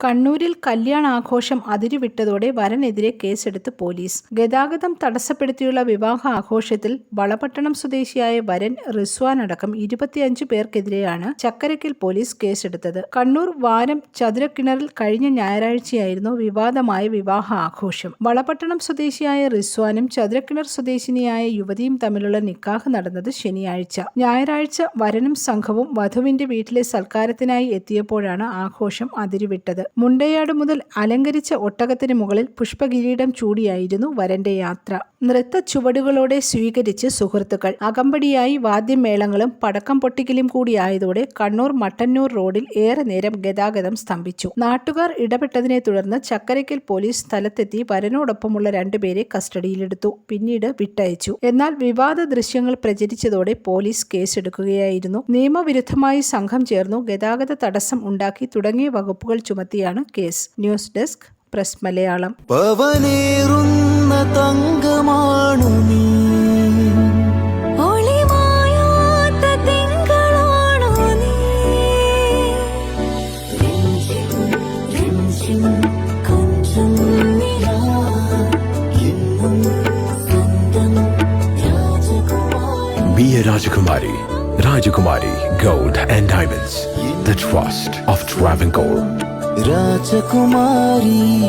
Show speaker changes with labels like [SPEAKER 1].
[SPEAKER 1] കണ്ണൂരിൽ കല്യാണാഘോഷം അതിരുവിട്ടതോടെ വരനെതിരെ കേസെടുത്ത് പോലീസ്. ഗതാഗതം തടസ്സപ്പെടുത്തിയുള്ള വിവാഹ ആഘോഷത്തിൽ വളപട്ടണം സ്വദേശിയായ വരൻ റിസ്വാൻ അടക്കം ഇരുപത്തിയഞ്ചു പേർക്കെതിരെയാണ് ചക്കരക്കിൽ പോലീസ് കേസെടുത്തത്. കണ്ണൂർ വാരം ചതുരക്കിണറിൽ കഴിഞ്ഞ ഞായറാഴ്ചയായിരുന്നു വിവാദമായ വിവാഹ ആഘോഷം. വളപട്ടണം സ്വദേശിയായ റിസ്വാനും ചതുരക്കിണർ സ്വദേശിനിയായ യുവതിയും തമ്മിലുള്ള നിക്കാഹ് നടന്നത് ശനിയാഴ്ച. ഞായറാഴ്ച വരനും സംഘവും വധുവിന്റെ വീട്ടിലെ സൽക്കാരത്തിനായി എത്തിയപ്പോഴാണ് ആഘോഷം അതിരുവിട്ടത്. മുണ്ടയാട് മുതൽ അലങ്കരിച്ച ഒട്ടകത്തിന് മുകളിൽ പുഷ്പകിരീടം ചൂടിയായിരുന്നു വരന്റെ യാത്ര. നൃത്ത ചുവടുകളോടെ സ്വീകരിച്ച് സുഹൃത്തുക്കൾ. അകമ്പടിയായി വാദ്യമേളങ്ങളും പടക്കം പൊട്ടിക്കലും കൂടിയായതോടെ കണ്ണൂർ മട്ടന്നൂർ റോഡിൽ ഏറെ നേരം ഗതാഗതം സ്തംഭിച്ചു. നാട്ടുകാർ ഇടപെട്ടതിനെ തുടർന്ന് ചക്കരക്കൽ പോലീസ് സ്ഥലത്തെത്തി വരനോടൊപ്പമുള്ള രണ്ടുപേരെ കസ്റ്റഡിയിലെടുത്തു. പിന്നീട് വിട്ടയച്ചു. എന്നാൽ വിവാദ ദൃശ്യങ്ങൾ പ്രചരിച്ചതോടെ പോലീസ് കേസെടുക്കുകയായിരുന്നു. നിയമവിരുദ്ധമായി സംഘം ചേർന്നു ഗതാഗത തടസ്സം ഉണ്ടാക്കി തുടങ്ങിയ വകുപ്പുകൾ ചുമത്തിയാണ് case news desk press Malayalam
[SPEAKER 2] പവനേറുന്ന തങ്കമാണു നീ
[SPEAKER 3] നിലാ എന്നും സ്വന്തം രാജകുമാരി
[SPEAKER 4] Be a Rajakumari. Rajakumari Gold and Diamonds.
[SPEAKER 2] Rajkumari.